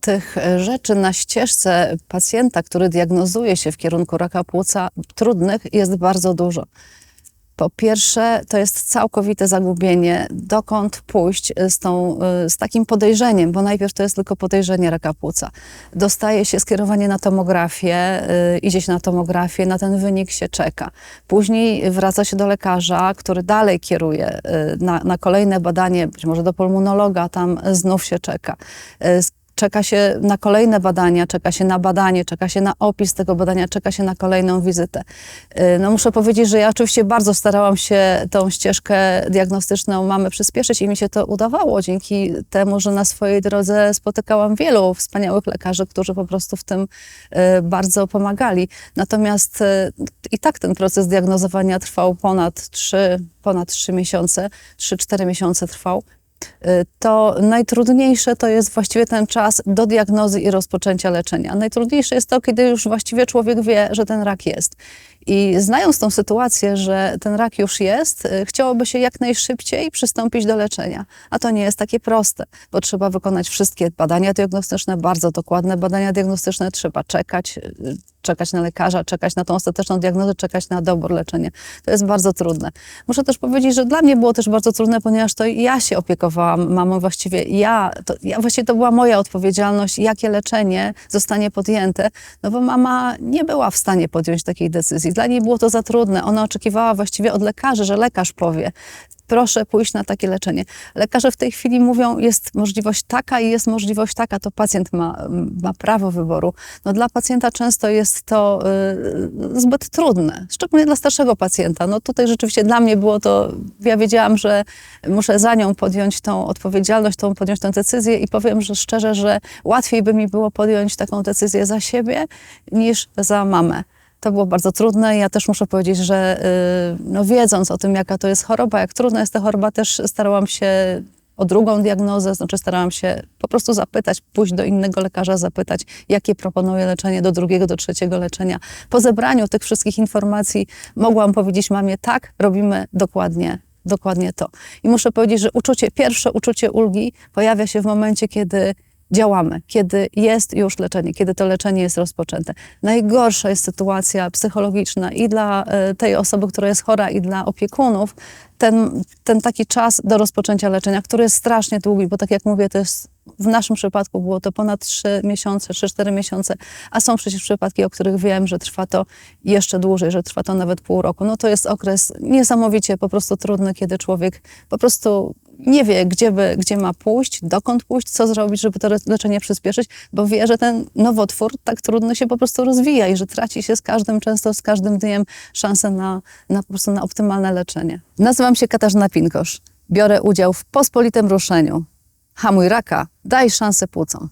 Tych rzeczy na ścieżce pacjenta, który diagnozuje się w kierunku raka płuca trudnych, jest bardzo dużo. Po pierwsze, to jest całkowite zagubienie, dokąd pójść z, tą, z takim podejrzeniem, bo najpierw to jest tylko podejrzenie raka płuca. Dostaje się skierowanie na tomografię, y, idzie się na tomografię, na ten wynik się czeka. Później wraca się do lekarza, który dalej kieruje na, na kolejne badanie, być może do pulmonologa, tam znów się czeka. Czeka się na kolejne badania, czeka się na badanie, czeka się na opis tego badania, czeka się na kolejną wizytę. Y, No muszę powiedzieć, że ja oczywiście bardzo starałam się tą ścieżkę diagnostyczną mamy przyspieszyć i mi się to udawało dzięki temu, że na swojej drodze spotykałam wielu wspaniałych lekarzy, którzy po prostu w tym y, bardzo pomagali. Natomiast y, i tak ten proces diagnozowania trwał ponad trzy, ponad trzy miesiące, trzy, cztery miesiące trwał to najtrudniejsze to jest właściwie ten czas do diagnozy i rozpoczęcia leczenia. Najtrudniejsze jest to, kiedy już właściwie człowiek wie, że ten rak jest. I znając tą sytuację, że ten rak już jest, y, chciałoby się jak najszybciej przystąpić do leczenia. A to nie jest takie proste, bo trzeba wykonać wszystkie badania diagnostyczne, bardzo dokładne badania diagnostyczne, trzeba czekać, y, czekać na lekarza, czekać na tą ostateczną diagnozę, czekać na dobór leczenia. To jest bardzo trudne. Muszę też powiedzieć, że dla mnie było też bardzo trudne, ponieważ to ja się opiekowałam mamą właściwie. Ja, to, ja właściwie to była moja odpowiedzialność, jakie leczenie zostanie podjęte, no bo mama nie była w stanie podjąć takiej decyzji. Dla niej było to za trudne. Ona oczekiwała właściwie od lekarzy, że lekarz powie, proszę pójść na takie leczenie. Lekarze w tej chwili mówią, jest możliwość taka i jest możliwość taka, to pacjent ma, ma prawo wyboru. No dla pacjenta często jest to y, zbyt trudne, szczególnie dla starszego pacjenta. No tutaj rzeczywiście dla mnie było to, ja wiedziałam, że muszę za nią podjąć tą odpowiedzialność, tą, podjąć tę decyzję i powiem, że szczerze, że łatwiej by mi było podjąć taką decyzję za siebie niż za mamę. To było bardzo trudne. Ja też muszę powiedzieć, że y, no, wiedząc o tym, jaka to jest choroba, jak trudna jest ta choroba, też starałam się o drugą diagnozę, znaczy starałam się po prostu zapytać, pójść do innego lekarza, zapytać, jakie proponuje leczenie do drugiego, do trzeciego leczenia. Po zebraniu tych wszystkich informacji mogłam powiedzieć mamie, tak, robimy dokładnie dokładnie to. I muszę powiedzieć, że uczucie, pierwsze uczucie ulgi pojawia się w momencie, kiedy działamy, kiedy jest już leczenie, kiedy to leczenie jest rozpoczęte. Najgorsza jest sytuacja psychologiczna i dla e, tej osoby, która jest chora, i dla opiekunów, ten, ten taki czas do rozpoczęcia leczenia, który jest strasznie długi, bo tak jak mówię, to jest w naszym przypadku było to ponad 3 miesiące, 3-4 miesiące, a są przecież przypadki, o których wiem, że trwa to jeszcze dłużej, że trwa to nawet pół roku. No to jest okres niesamowicie po prostu trudny, kiedy człowiek po prostu nie wie, gdzie, by, gdzie ma pójść, dokąd pójść, co zrobić, żeby to leczenie przyspieszyć, bo wie, że ten nowotwór tak trudno się po prostu rozwija i że traci się z każdym, często z każdym dniem szansę na, na po prostu na optymalne leczenie. Nazywam się Katarzyna Pinkosz. Biorę udział w pospolitym ruszeniu. Hamuj raka, daj szansę płucom.